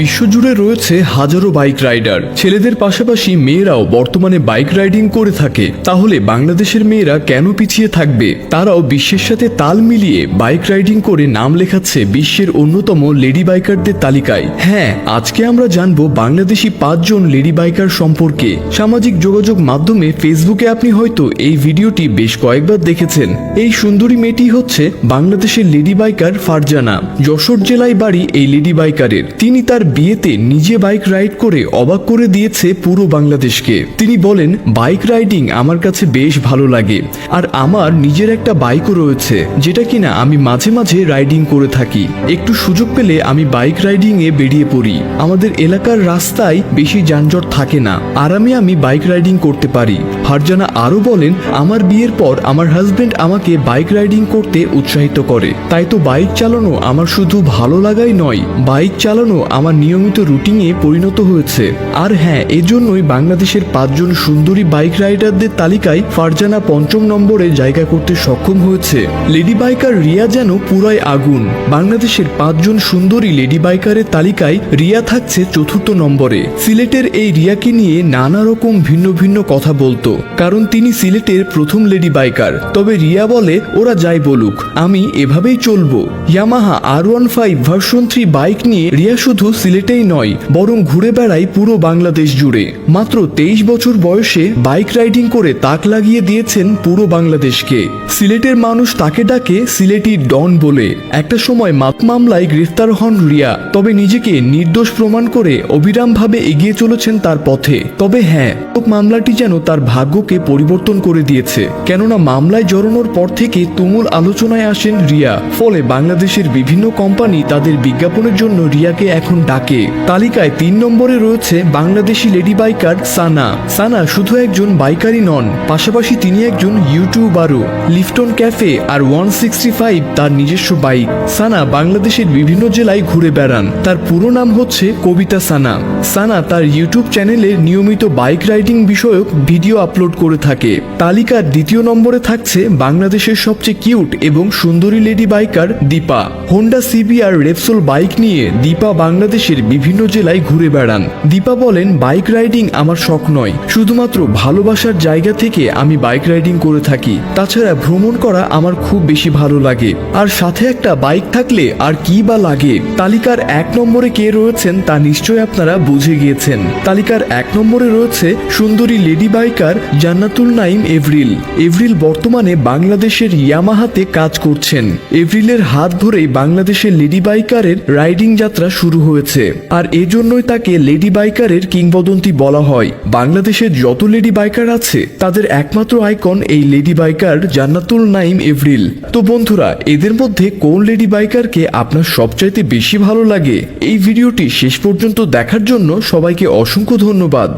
বিশ্বজুড়ে রয়েছে হাজারো বাইক রাইডার। ছেলেদের পাশাপাশি মেয়েরাও বর্তমানে বাইক রাইডিং করে থাকে। তাহলে বাংলাদেশের মেয়েরা কেন পিছিয়ে থাকবে? তারাও বিশ্বের সাথে তাল মিলিয়ে বাইক রাইডিং করে নাম লেখাচ্ছে বিশ্বের অন্যতম লেডি বাইকারদের তালিকায়। হ্যাঁ আজকে আমরা জানব বাংলাদেশি পাঁচজন লেডি বাইকার সম্পর্কে। সামাজিক যোগাযোগ মাধ্যমে ফেসবুকে আপনি হয়তো এই ভিডিওটি বেশ কয়েকবার দেখেছেন। এই সুন্দরী মেয়েটি হচ্ছে বাংলাদেশের লেডি বাইকার ফারজানা। যশোর জেলায় বাড়ি এই লেডি বাইকারের। তিনি তার বিয়েতে নিজে বাইক রাইড করে অবাক করে দিয়েছে পুরো বাংলাদেশকে। তিনি বলেন, বাইক রাইডিং আমার কাছে বেশ ভালো লাগে, আর আমার নিজের একটা বাইকও রয়েছে, যেটা কিনা আমি মাঝে মাঝে রাইডিং করে থাকি। একটু সুযোগ পেলে আমি বাইক রাইডিং এ বেরিয়ে পড়ি। আমাদের এলাকার রাস্তায় বেশি যানজট থাকে না, আরামে আমি বাইক রাইডিং করতে পারি। ফারজানা আরও বলেন, আমার বিয়ের পর আমার হাজব্যান্ড আমাকে বাইক রাইডিং করতে উৎসাহিত করে। তাই তো বাইক চালানো আমার শুধু ভালো লাগাই নয় বাইক চালানো আমার নিয়মিত রুটিনে পরিণত হয়েছে। আর হ্যাঁ এজন্যই বাংলাদেশের পাঁচজন সুন্দরী বাইক রাইডারদের তালিকায় ফারজানা পঞ্চম নম্বরে জায়গা করতে সক্ষম হয়েছে। লেডি বাইকার রিয়া যেন পুরাই আগুন। বাংলাদেশের পাঁচজন সুন্দরী লেডি বাইকারের তালিকায় রিয়া থাকছে চতুর্থ নম্বরে। সিলেটের এই রিয়াকে নিয়ে নানা রকম ভিন্ন ভিন্ন কথা বলতো। কারণ তিনি সিলেটের প্রথম লেডি বাইকার। তবে রিয়া বলে, ওরা যাই বলুক, আমি এভাবেই চলবো। Yamaha R one five version three bike নিয়ে রিয়া শুধু সিলেটেই নয়, বরং ঘুরে বেড়ায় পুরো বাংলাদেশ জুড়ে। মাত্র তেইশ বছর বয়সে বাইক রাইডিং করে তাক লাগিয়ে দিয়েছেন পুরো বাংলাদেশকে। সিলেটের মানুষ তাকে ডাকে সিলেটি ডন বলে। একটা সময় মাত মামলায় গ্রেফতার হন রিয়া, তবে নিজেকে নির্দোষ প্রমাণ করে অবিরামভাবে এগিয়ে চলেছেন তার পথে। তবে হ্যাঁ মামলাটি যেন তার ভাগ্যকে পরিবর্তন করে দিয়েছে। কেননা মামলায় জড়ানোর পর থেকে তুমুল আলোচনায় আসেন রিয়া। ফলে বাংলাদেশের বিভিন্ন কোম্পানি তাদের বিজ্ঞাপনের জন্য রিয়াকে এখন ডাকে। তালিকায় তিন নম্বরে রয়েছে বাংলাদেশি লেডি বাইকার সানা। সানা শুধু একজন বাইকারই নন, পাশাপাশি তিনি একজন ইউটিউবারও। লিফটন cafe R one sixty five তার নিজস্ব বাইক। সানা বাংলাদেশের বিভিন্ন জেলায় ঘুরে বেড়ান। তার পুরো নাম হচ্ছে কবিতা সানা। সানা তার ইউটিউব চ্যানেলে নিয়মিত বাইক রাইডিং বিষয়ক ভিডিও আপলোড করে থাকে। তালিকার দ্বিতীয় নম্বরে থাকছে বাংলাদেশের সবচেয়ে কিউট এবং সুন্দরী lady biker Dipa. Honda CBR Repsol bike নিয়ে দীপা বাংলাদেশের বিভিন্ন জেলায় ঘুরে বেড়ান। দীপা বলেন বাইক রাইডিং আমার শখ নয়। শুধুমাত্র ভালোবাসার জায়গা থেকে আমি বাইক রাইডিং করে থাকি। তাছাড়া ভ্রমণ করা আমার খুব বেশি ভালো লাগে। আর সাথে একটা বাইক থাকলে আর কি বা লাগে? তালিকার এক নম্বরে কে রয়েছেন তা নিশ্চয়ই আপনারা বুঝে গিয়েছেন। তালিকার এক নম্বরে রয়েছে সুন্দরী লেডি বাইকার জান্নাতুল নাইম এভরিল। এভরিল বর্তমানে বাংলাদেশের ইয়ামাহাতে কাজ করছেন। এভরিলের হাত ধরেই বাংলাদেশের লেডি বাইকারের রাইডিং যাত্রা শুরু হয়েছে। আর এজন্যই তাকে লেডি বাইকারের কিংবদন্তি বলা হয়। বাংলাদেশের যত লেডি বাইকার আছে, তাদের একমাত্র আইকন এই লেডি বাইকার জান্নাতুল নাইম এভরিল। তো বন্ধুরা, এদের মধ্যে কোন লেডি বাইকারকে আপনার সবচাইতে বেশি ভালো লাগে? এই ভিডিওটি শেষ পর্যন্ত দেখার জন্য সবাইকে অসংখ্য ধন্যবাদ।